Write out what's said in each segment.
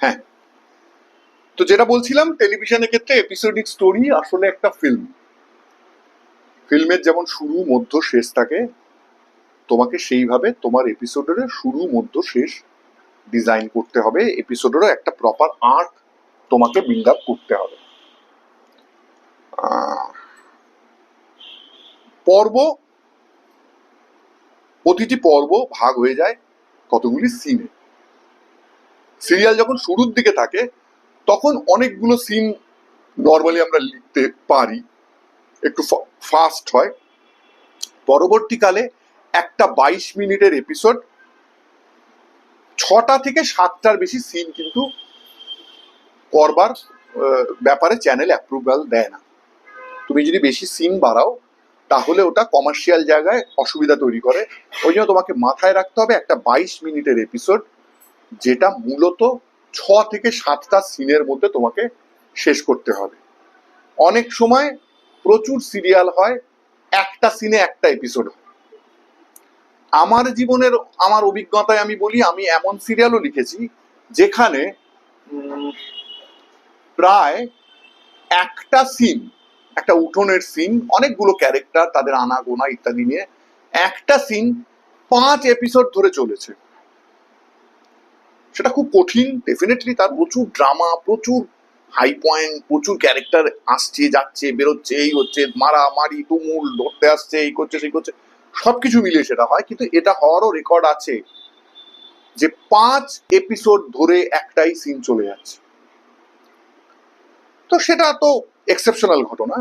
হ্যাঁ। তো যেটা বলছিলাম টেলিভিশনের ক্ষেত্রে এপিসোডিক স্টোরি আসলে একটা ফিল্ম ফিল্মের যেমন শুরু, মধ্য, শেষ থাকে, তোমাকে সেইভাবে তোমার এপিসোডের শুরু, মধ্য, শেষ ডিজাইন করতে হবে। এপিসোডেরও একটা প্রপার আর্ট তোমাকে বিল্ড আপ করতে হবে। পর্ব, প্রতিটি পর্ব ভাগ হয়ে যায় কতগুলি সিনে সিরিয়াল যখন শুরুর দিকে থাকে, তখন অনেকগুলো সিন নর্মালি আমরা লিখতে পারি। একটু ফাস্ট হয়। পরবর্তীকালে একটা বাইশ মিনিটের এপিসোড ছটা থেকে সাতটার বেশি সিন কিন্তু করবার ব্যাপারে চ্যানেল অ্যাপ্রুভাল দেয় না। তুমি যদি বেশি সিন বাড়াও, তাহলে ওটা কমার্শিয়াল জায়গায় অসুবিধা তৈরি করে। ওই জন্য তোমাকে মাথায় রাখতে হবে একটা বাইশ মিনিটের এপিসোড যেটা মূলত ছ থেকে সাতটা সিনের মধ্যে তোমাকে শেষ করতে হবে। অনেক সময় প্রচুর সিরিয়াল হয়, একটা সিনে একটা এপিসোড হয়। আমার জীবনের, আমার অভিজ্ঞতায় আমি বলি, আমি এমন সিরিয়ালও লিখেছি যেখানে প্রায় একটা সিন, একটা উঠোনের সিন, অনেকগুলো ক্যারেক্টার তাদের আনাগোনা ইত্যাদি নিয়ে একটা সিন পাঁচ এপিসোড ধরে চলেছে। সেটা খুব কঠিন। ডেফিনেটলি তার প্রচুর ড্রামা প্রচুর হাই পয়েন্ট প্রচুর ক্যারেক্টার আসছে, যাচ্ছে, বেরোচ্ছে, এই হচ্ছে মারামারি তুমুল, ধরতে আসছে, এই করছে, সেই করছে। সবকিছু মিলিয়ে সেটা হয়, কিন্তু এটা হওয়ারও রেকর্ড আছে যে পাঁচ এপিসোড ধরে একটাই সিন চলে যাচ্ছে। তো সেটা তো এক্সেপশনাল ঘটনা।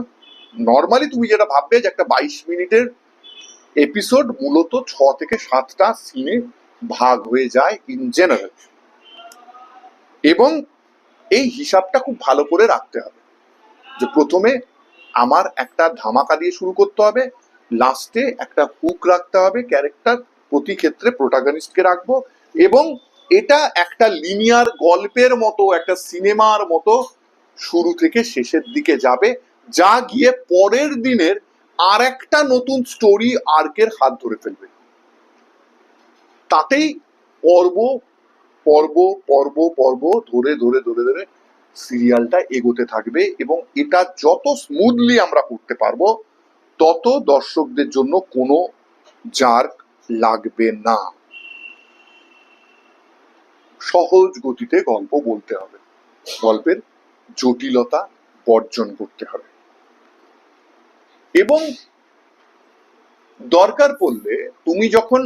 নর্মালি তুমি যেটা ভাববে যে একটা বাইশ মিনিটের এপিসোড মূলত ছ থেকে সাতটা সিনে ভাগ হয়ে যায় ইন জেনারেল এবং এই হিসাবটা খুব ভালো করে রাখতে হবে যে প্রথমে আমার একটা ধামাকা দিয়ে শুরু করতে হবে লাস্টে একটা হুক রাখতে হবে ক্যারেক্টার প্রতি ক্ষেত্রে প্রোটাগনিস্টকে রাখব এবং এটা একটা লিনিয়ার গল্পের মতো, একটা সিনেমার মতো শুরু থেকে শেষের দিকে যাবে, যা গিয়ে পরের দিনের আর একটা নতুন স্টোরি আর্কের হাত ধরে ফেলবে। তাতেই পর্ব পর্ব পর্ব পর্ব ধরে ধরে ধরে ধরে সিরিয়ালটা এগোতে থাকবে এবং এটা যত স্মুথলি আমরা করতে পারব, তত দর্শকদের জন্য কোনো জার্ক লাগবে না। সহজ গতিতে গল্প বলতে হবে। গল্পের জটিলতা বর্জন করতে হবে। এবং দরকার পড়লে তুমি যখন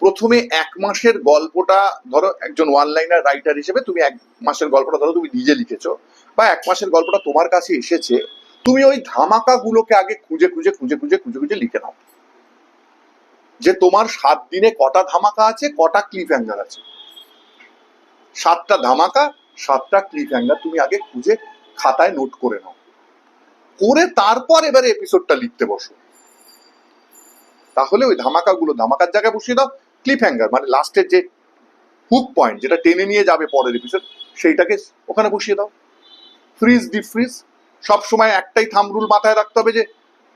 প্রথমে এক মাসের গল্পটা ধরো একজন ওয়ান লাইনার রাইটার হিসেবে তুমি এক মাসের গল্পটা ধরো তুমি নিজে লিখেছো, বা এক মাসের গল্পটা তোমার কাছে এসেছে, তুমি ওই ধামাকা গুলোকে আগে খুঁজে খুঁজে খুঁজে খুঁজে খুঁজে খুঁজে লিখে নাও। যে তোমার সাত দিনে কটা ধামাকা আছে, কটা ক্লিফ হ্যাঙ্গার আছে। সাতটা ধামাকা, সাতটা ক্লিফ হ্যাঙ্গার তুমি আগে খুঁজে খাতায় নোট করে নাও। করে তারপর এবারে এপিসোডটা লিখতে বসো। তাহলে ওই ধামাকাগুলো, ধামাকার জায়গায় বসিয়ে দাও ক্লিপ হ্যাঙ্গার মানে লাস্টের যে হুক পয়েন্ট যেটা টেনে নিয়ে যাবে পরের এপিসোড সেইটাকে ওখানে বসিয়ে দাও। ফ্রিজ ডিপ ফ্রিজ সব সময় একটাই থাম রুল মাথায় রাখতে হবে যে,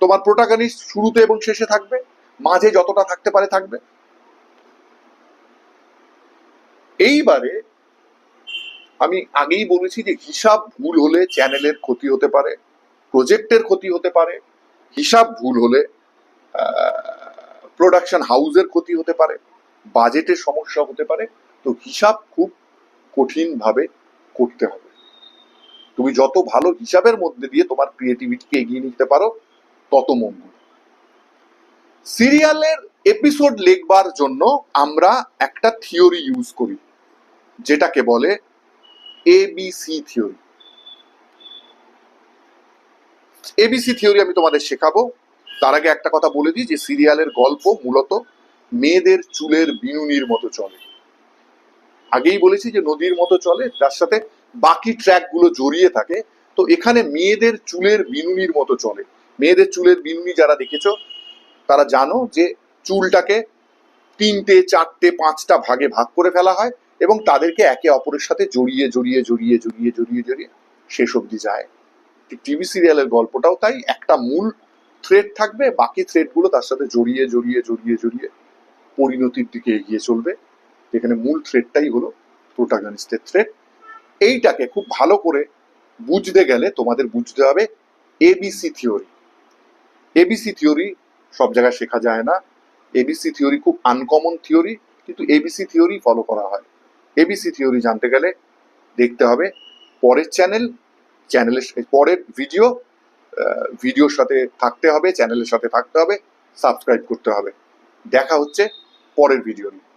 তোমার প্রোটাগনিস্ট শুরুতে এবং শেষে থাকবে, মাঝে যতটা থাকতে পারে থাকবে। এইবারে আমি আগেই বলেছি যে হিসাব ভুল হলে চ্যানেলের ক্ষতি হতে পারে প্রজেক্টের ক্ষতি হতে পারে, হিসাব ভুল হলে প্রোডাকশন হাউসের ক্ষতি হতে পারে। বাজেটের সমস্যা হতে পারে, তো হিসাব খুব কঠিনভাবে করতে হবে। তুমি যত ভালো হিসাবের মধ্যে দিয়ে তোমার ক্রিয়েটিভিটিকে এগিয়ে নিতে পারো, তত মঙ্গল। সিরিয়ালের এপিসোড লেখবার জন্য আমরা একটা থিওরি ইউজ করি, যেটাকে বলে এবিসি থিওরি এবিসি থিওরি আমি তোমাদের শেখাবো। তার আগে একটা কথা বলে দিই যে সিরিয়ালের গল্প মূলত মেয়েদের চুলের বিনুনির মতো চলে। আগেই বলেছি যে নদীর মতো চলে তার সাথে বাকি ট্র্যাকগুলো জড়িয়ে থাকে। তো এখানে মেয়েদের চুলের বিনুনির মতো চলে। মেয়েদের চুলের বিনুনি যারা দেখেছ, তারা জানো যে চুলটাকে তিনটে, চারটে, পাঁচটা ভাগে ভাগ করে ফেলা হয় এবং তাদেরকে একে অপরের সাথে জড়িয়ে জড়িয়ে জড়িয়ে জড়িয়ে জড়িয়ে জড়িয়ে শেষ অবধি যায়। টিভি সিরিয়ালের গল্পটাও তাই। একটা মূল থ্রেড থাকবে, বাকি থ্রেডগুলো তার সাথে জড়িয়ে জড়িয়ে জড়িয়ে জড়িয়ে পরিণতির দিকে এগিয়ে চলবে। যেখানে মূল থ্রেডটাই হলো প্রোটাগনিস্টের থ্রেড এইটাকে খুব ভালো করে বুঝতে গেলে তোমাদের বুঝতে হবে এবিসি থিওরি এবিসি থিওরি সব জায়গায় শেখা যায় না। এবিসি থিওরি খুব আনকমন থিওরি কিন্তু এবিসি থিওরি ফলো করা হয়। এবিসি থিওরি জানতে গেলে দেখতে হবে পরের চ্যানেল চ্যানেলের পরের ভিডিও ভিডিওর সাথে থাকতে হবে চ্যানেলের সাথে থাকতে হবে সাবস্ক্রাইব করতে হবে। দেখা হচ্ছে পরের ভিডিও নিয়ে